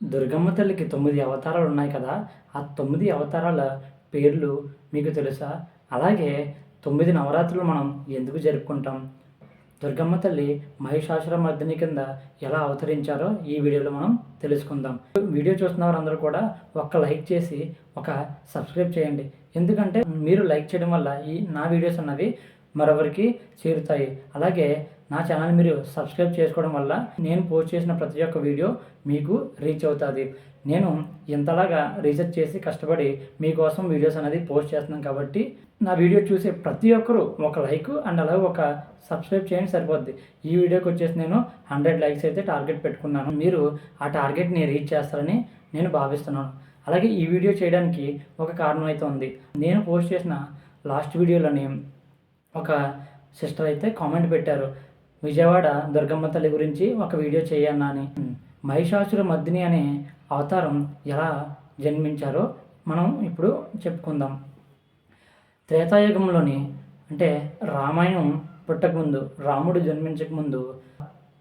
దుర్గమ్మ తల్లికి తొమ్మిది అవతారాలు ఉన్నాయి కదా ఆ తొమ్మిది అవతారాల పేర్లు మీకు తెలుసా? అలాగే తొమ్మిది నవరాత్రులు మనం ఎందుకు జరుపుకుంటాం? దుర్గమ్మ తల్లి మహిషాసుర మర్దిని కింద ఎలా అవతరించారో ఈ వీడియోలో మనం తెలుసుకుందాం. వీడియో చూస్తున్న వారందరూ కూడా ఒక్క లైక్ చేసి ఒక సబ్స్క్రైబ్ చేయండి. ఎందుకంటే మీరు లైక్ చేయడం వల్ల ఈ నా వీడియోస్ అన్నవి మరొకరికి చేరుతాయి. అలాగే నా ఛానల్ మీరు సబ్స్క్రైబ్ చేసుకోవడం వల్ల నేను పోస్ట్ చేసిన ప్రతి ఒక్క వీడియో మీకు రీచ్ అవుతుంది. నేను ఇంతలాగా రీసెర్చ్ చేసి కష్టపడి మీకోసం వీడియోస్ అనేది పోస్ట్ చేస్తున్నాను కాబట్టి నా వీడియో చూసే ప్రతి ఒక్కరూ ఒక లైక్ అండ్ అలాగే ఒక సబ్స్క్రైబ్ చేయండి సరిపోద్ది. ఈ వీడియోకి వచ్చేసి నేను హండ్రెడ్ లైక్స్ అయితే టార్గెట్ పెట్టుకున్నాను. మీరు ఆ టార్గెట్ని రీచ్ చేస్తారని నేను భావిస్తున్నాను. అలాగే ఈ వీడియో చేయడానికి ఒక కారణం అయితే ఉంది. నేను పోస్ట్ చేసిన లాస్ట్ వీడియోలోని ఒక సిస్టర్ అయితే కామెంట్ పెట్టారు విజయవాడ దుర్గమ్మ తల్లి గురించి ఒక వీడియో చేయన్నా అని. మహిషాసుర మర్దిని అనే అవతారం ఎలా జన్మించారో మనం ఇప్పుడు చెప్పుకుందాం. త్రేతాయుగంలోని అంటే రామాయణం పుట్టకముందు రాముడు జన్మించకముందు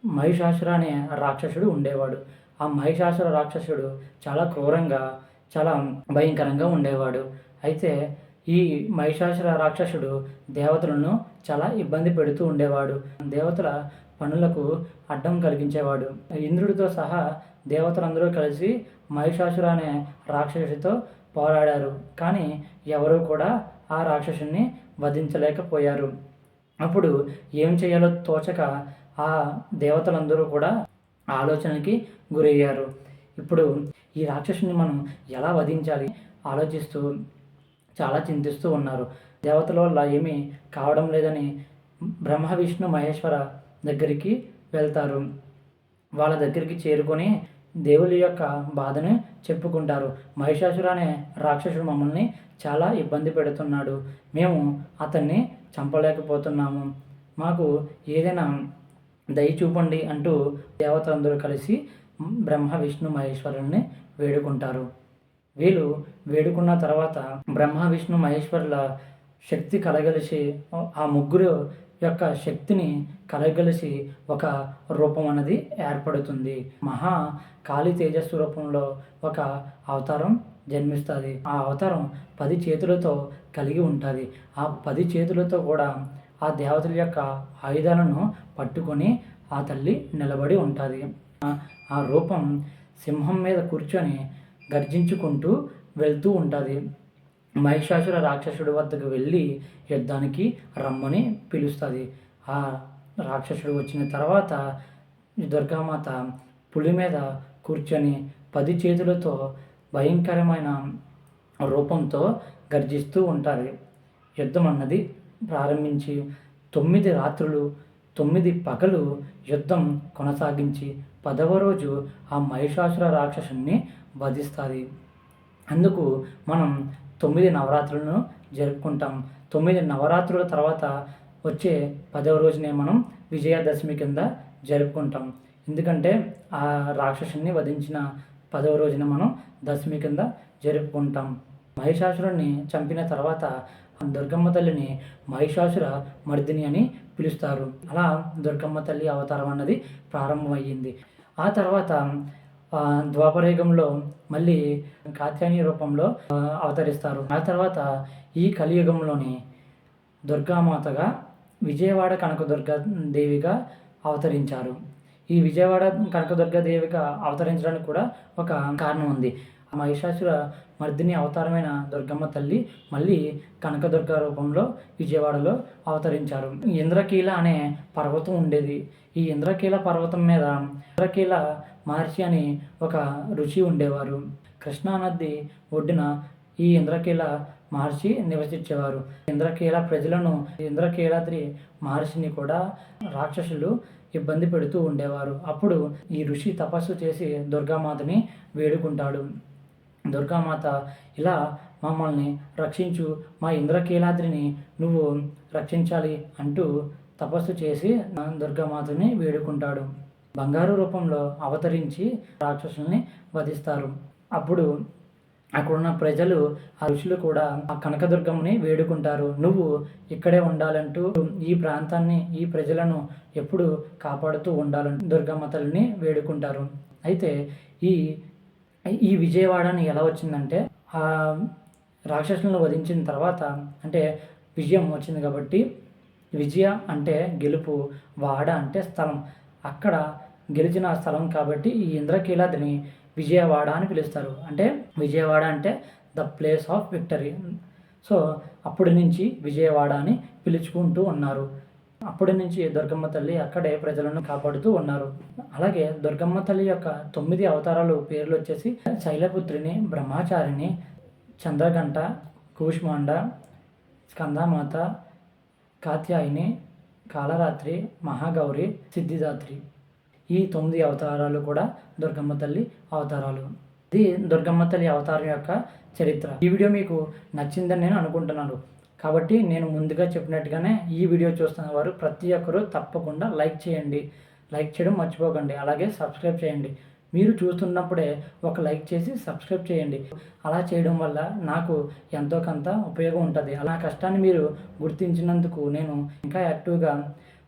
మహిషాసుర అనే రాక్షసుడు ఉండేవాడు. ఆ మహిషాసుర రాక్షసుడు చాలా క్రూరంగా చాలా భయంకరంగా ఉండేవాడు. అయితే ఈ మహిషాసుర రాక్షసుడు దేవతలను చాలా ఇబ్బంది పెడుతూ ఉండేవాడు. దేవతల పనులకు అడ్డం కలిగించేవాడు. ఇంద్రుడితో సహా దేవతలందరూ కలిసి మహిషాసుర అనే రాక్షసుడితో పోరాడారు. కానీ ఎవరూ కూడా ఆ రాక్షసుని వధించలేకపోయారు. అప్పుడు ఏం చేయాలో తోచక ఆ దేవతలందరూ కూడా ఆలోచనకి గురయ్యారు. ఇప్పుడు ఈ రాక్షసుని మనం ఎలా వధించాలి? ఆలోచిస్తూ చాలా చింతిస్తూ ఉన్నారు. దేవతల వల్ల ఏమీ కావడం లేదని బ్రహ్మ విష్ణు మహేశ్వర దగ్గరికి వెళ్తారు. వాళ్ళ దగ్గరికి చేరుకొని దేవుళ్ళ యొక్క బాధను చెప్పుకుంటారు. మహిషాసుర అనే రాక్షసుడు మమ్మల్ని చాలా ఇబ్బంది పెడుతున్నాడు. మేము అతన్ని చంపలేకపోతున్నాము. మాకు ఏదైనా దయ చూపండి అంటూ దేవతలందరూ కలిసి బ్రహ్మ విష్ణు మహేశ్వరుల్ని వేడుకుంటారు. వీళ్ళు వేడుకున్న తర్వాత బ్రహ్మ విష్ణు మహేశ్వరుల శక్తి కలగలిసి ఆ ముగ్గురు యొక్క శక్తిని కలగలిసి ఒక రూపం అనేది ఏర్పడుతుంది. మహా కాళీ తేజస్సు రూపంలో ఒక అవతారం జన్మిస్తుంది. ఆ అవతారం పది చేతులతో కలిగి ఉంటుంది. ఆ పది చేతులతో కూడా ఆ దేవతల యొక్క ఆయుధాలను పట్టుకొని ఆ తల్లి నిలబడి ఉంటుంది. ఆ రూపం సింహం మీద కూర్చొని గర్జించుకుంటూ వెళ్తూ ఉంటుంది. మహిషాసుర రాక్షసుడి వద్దకు వెళ్ళి యుద్ధానికి రమ్మని పిలుస్తుంది. ఆ రాక్షసుడు వచ్చిన తర్వాత దుర్గామాత పులి మీద కూర్చొని పది చేతులతో భయంకరమైన రూపంతో గర్జిస్తూ ఉంటుంది. యుద్ధం అన్నది ప్రారంభించి తొమ్మిది రాత్రులు తొమ్మిది పగలు యుద్ధం కొనసాగించి పదవ రోజు ఆ మహిషాసుర రాక్షసుని వధిస్తుంది అందుకు మనం తొమ్మిది నవరాత్రులను జరుపుకుంటాం. తొమ్మిది నవరాత్రుల తర్వాత వచ్చే పదవ రోజునే మనం విజయదశమి కింద జరుపుకుంటాం. ఎందుకంటే ఆ రాక్షసుని వధించిన పదవ రోజున మనం దశమి కింద జరుపుకుంటాం. మహిషాసురుణ్ణి చంపిన తర్వాత దుర్గమ్మ తల్లిని మహిషాసుర మర్దిని అని పిలుస్తారు. అలా దుర్గమ్మ తల్లి అవతారం అన్నది ప్రారంభమయ్యింది. ఆ తర్వాత ద్వాపరయుగంలో మళ్ళీ కాత్యాయని రూపంలో అవతరిస్తారు. ఆ తర్వాత ఈ కలియుగంలోని దుర్గామాతగా విజయవాడ కనకదుర్గ దేవిగా అవతరించారు. ఈ విజయవాడ కనకదుర్గ దేవిగా అవతరించడానికి కూడా ఒక కారణం ఉంది. మహిషాసుర మర్దిని అవతారమైన దుర్గమ్మ తల్లి మళ్ళీ కనకదుర్గ రూపంలో విజయవాడలో అవతరించారు. ఇంద్రకీల అనే పర్వతం ఉండేది. ఈ ఇంద్రకీల పర్వతం మీద ఇంద్రకీల మహర్షి అని ఒక ఋషి ఉండేవారు. కృష్ణానది ఒడ్డున ఈ ఇంద్రకీల మహర్షి నివసించేవారు. ఇంద్రకీల ప్రజలను ఇంద్రకీలాద్రి మహర్షిని కూడా రాక్షసులు ఇబ్బంది పెడుతూ ఉండేవారు. అప్పుడు ఈ ఋషి తపస్సు చేసి దుర్గామాతని వేడుకుంటాడు. దుర్గామాత ఇలా మమ్మల్ని రక్షించు. మా ఇంద్రకీలాద్రిని నువ్వు రక్షించాలి అంటూ తపస్సు చేసి దుర్గామాతని వేడుకుంటాడు. బంగారు రూపంలో అవతరించి రాక్షసుల్ని వధిస్తారు. అప్పుడు అక్కడున్న ప్రజలు ఆ ఋషులు కూడా ఆ కనకదుర్గమ్మని వేడుకుంటారు. నువ్వు ఇక్కడే ఉండాలంటూ ఈ ప్రాంతాన్ని ఈ ప్రజలను ఎప్పుడు కాపాడుతూ ఉండాలని దుర్గమ్మ తల్లిని వేడుకుంటారు. అయితే ఈ ఈ విజయవాడని ఎలా వచ్చిందంటే ఆ రాక్షసులను వధించిన తర్వాత అంటే విజయం వచ్చింది కాబట్టి విజయ అంటే గెలుపు వాడ అంటే స్థలం. అక్కడ గెలిచిన స్థలం కాబట్టి ఈ ఇంద్రకీలాద్రిని విజయవాడ అని పిలుస్తారు. అంటే విజయవాడ అంటే the place of victory. So అప్పటి నుంచి విజయవాడ అని పిలుచుకుంటూ ఉన్నారు. అప్పటి నుంచి దుర్గమ్మ తల్లి అక్కడే ప్రజలను కాపాడుతూ ఉన్నారు. అలాగే దుర్గమ్మ తల్లి యొక్క తొమ్మిది అవతారాలు పేర్లు వచ్చేసి శైలపుత్రిని బ్రహ్మచారిని చంద్రగంట కూష్మాండ స్కందామాత కాత్యాయిని కాలరాత్రి మహాగౌరి సిద్ధిదాత్రి. ఈ తొమ్మిది అవతారాలు కూడా దుర్గమ్మ తల్లి అవతారాలు. ఇది దుర్గమ్మ తల్లి అవతారం యొక్క చరిత్ర. ఈ వీడియో మీకు నచ్చిందని నేను అనుకుంటున్నాను. కాబట్టి నేను ముందుగా చెప్పినట్టుగానే ఈ వీడియో చూస్తున్న వారు ప్రతి ఒక్కరూ తప్పకుండా లైక్ చేయండి. లైక్ చేయడం మర్చిపోకండి. అలాగే సబ్స్క్రైబ్ చేయండి. మీరు చూస్తున్నప్పుడే ఒక లైక్ చేసి సబ్స్క్రైబ్ చేయండి. అలా చేయడం వల్ల నాకు ఎంతో కొంత ఉపయోగం ఉంటుంది. అలా కష్టాన్ని మీరు గుర్తించినందుకు నేను ఇంకా యాక్టివ్గా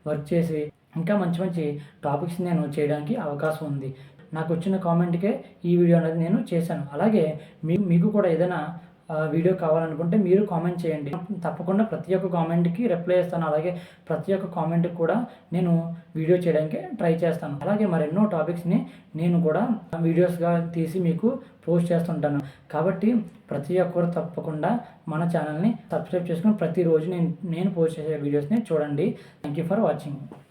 వర్క్ చేసి ఇంకా మంచి మంచి టాపిక్స్ నేను చేయడానికి అవకాశం ఉంది. నాకు వచ్చిన కామెంట్కే ఈ వీడియో అనేది నేను చేశాను. అలాగే మీ మీకు కూడా ఏదైనా వీడియో కావాలనుకుంటే మీరు కామెంట్ చేయండి. తప్పకుండా ప్రతి ఒక్క కామెంట్కి రిప్లై చేస్తాను. అలాగే ప్రతి ఒక్క కామెంట్కి కూడా నేను వీడియో చేయడానికి ట్రై చేస్తాను. అలాగే మరెన్నో టాపిక్స్ని నేను కూడా వీడియోస్గా తీసి మీకు పోస్ట్ చేస్తుంటాను. కాబట్టి ప్రతి ఒక్కరు తప్పకుండా మన ఛానల్ని సబ్స్క్రైబ్ చేసుకుని ప్రతిరోజు నేను నేను పోస్ట్ చేసే వీడియోస్ని చూడండి. Thank you for watching